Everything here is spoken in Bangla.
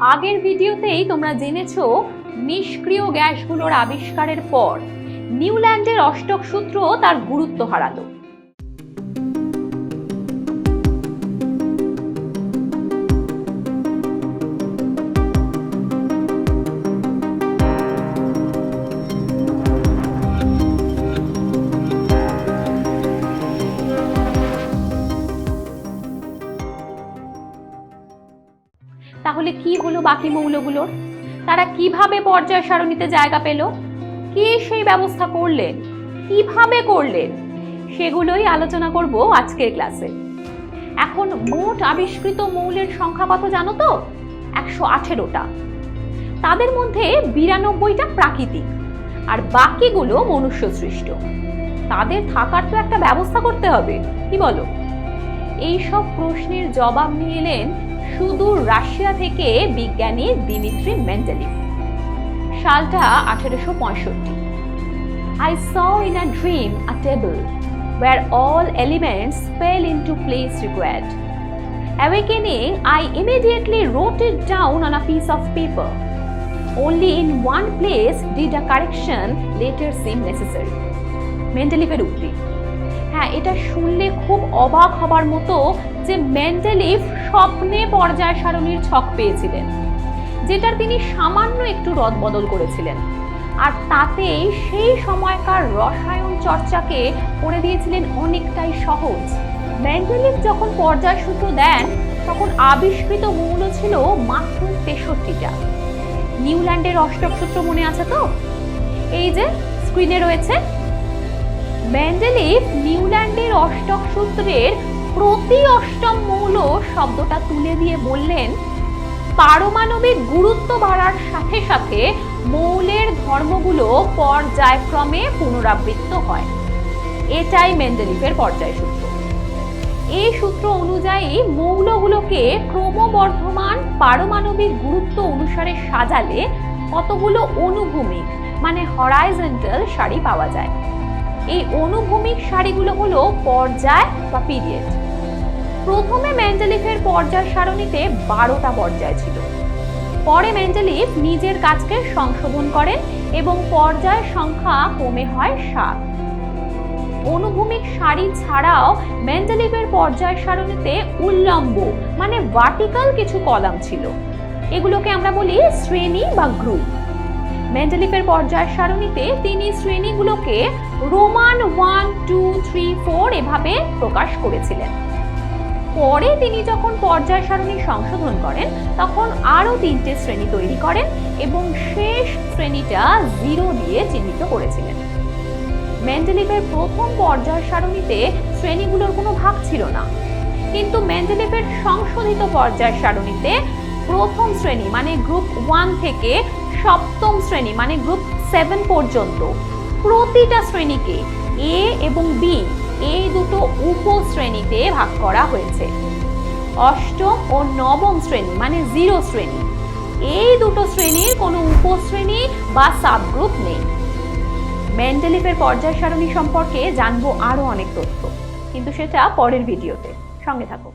আগের ভিডিওতেই তোমরা জেনেছ নিষ্ক্রিয় গ্যাসগুলোর আবিষ্কারের পর নিউল্যান্ডের অষ্টক সূত্র তার গুরুত্ব হারালো। তাহলে কি হলো বাকি মৌলগুলোর তারা কীভাবে পর্যায় সারণীতে জায়গা পেল? কে সেই ব্যবস্থা করলেন? কীভাবে করলেন? সেগুলোই আলোচনা করব আজকের ক্লাসে। এখন মোট আবিষ্কৃত মৌলের সংখ্যা কত জানো তো? একশো আঠেরোটা। তাদের মধ্যে বিরানব্বইটা প্রাকৃতিক আর বাকিগুলো মনুষ্য সৃষ্ট তাদের থাকার তো একটা ব্যবস্থা করতে হবে, কি বলো? এইসব প্রশ্নের জবাব নিয়ে এলেন সুদূর রাশিয়া থেকে বিজ্ঞানী দিমিত্রি মেন্ডেলিভ সালটা আঠেরোশো পঁয়ষট্টি I saw in a dream a table where all elements fell into place required. Awakening, I immediately wrote it down on a piece of paper. Only in one place did a correction later seem necessary. মেন্ডেলিভের উক্তি হ্যাঁ এটা শুনলে খুব অবাক হবার মতো যে মেন্ডেলিভ স্বপ্নে পর্যায় সারণীর ছক পেয়েছিলেন, যেটার তিনি সামান্য একটু রদবদল করেছিলেন। আর তাতেই সেই সময়কার রসায়ন চর্চাকে করে দিয়েছিলেন অনেকটাই সহজ। মেন্ডেলিভ যখন পর্যায় সূত্র দেন, তখন আবিষ্কৃত মৌল ছিল মাত্র তেষট্টিটা। নিউল্যান্ডের অষ্টক সূত্র মনে আছে তো? এই যে স্ক্রিনে রয়েছে মেন্ডেলিভ নিউল্যান্ডের অষ্টক সূত্রের প্রতি অষ্টম মৌল শব্দটা তুলে দিয়ে বললেন, পারমাণবিক গুরুত্ব বাড়ার সাথে সাথে মৌলের ধর্মগুলো পর্যায়ক্রমে পুনরাবৃত্ত হয়। এটাই মেন্ডেলিভের পর্যায় সূত্র। এই সূত্র অনুযায়ী মৌলগুলোকে ক্রমবর্ধমান পারমাণবিক গুরুত্ব অনুসারে সাজালে কতগুলো অনুভূমিক মানে হরাইজেন্টাল সারি পাওয়া যায়। এই অনুভূমিক সারিগুলো হলো পর্যায় বা পিরিয়ড প্রথমে মেন্ডেলিফের পর্যায় সারণীতে বারোটা পর্যায় ছিল। পরে মেন্ডেলিফ নিজের কাজকে সংশোধন করেন এবং পর্যায় সংখ্যা কমে হয় সাত। অনুভূমিক সারি ছাড়াও মেন্ডেলিফের পর্যায় সারণীতে উল্লম্ব মানে ভার্টিক্যাল কিছু কলাম ছিল। এগুলোকে আমরা বলি শ্রেণি বা গ্রুপ মেন্ডেলিফের পর্যায় সারণীতে তিনি শ্রেণীগুলোকে Roman one, two, three, four এভাবে প্রকাশ করেছিলেন। পরে তিনি যখন পর্যায় সারণী সংশোধন করেন, তখন আরও তিনটে শ্রেণি তৈরি করেন এবং শেষ শ্রেণীটা জিরো দিয়ে চিহ্নিত করেছিলেন। মেন্ডেলিফের প্রথম পর্যায় সারণীতে শ্রেণীগুলোর কোনো ভাগ ছিল না। কিন্তু মেন্ডেলিফের সংশোধিত পর্যায় সারণীতে প্রথম শ্রেণি মানে গ্রুপ ওয়ান থেকে সপ্তম শ্রেণি মানে গ্রুপ সেভেন পর্যন্ত। প্রতিটা শ্রেণীকে এ এবং বি এই দুটো উপশ্রেণীতে ভাগ করা হয়েছে। অষ্টম ও নবম শ্রেণি মানে জিরো শ্রেণি। এই দুটো শ্রেণির কোনো উপশ্রেণী বা সাবগ্রুপ নেই। মেন্ডেলিফের পর্যায় সারণী সম্পর্কে জানব আরও অনেক তথ্য, কিন্তু সেটা পরের ভিডিওতে সঙ্গে থাকো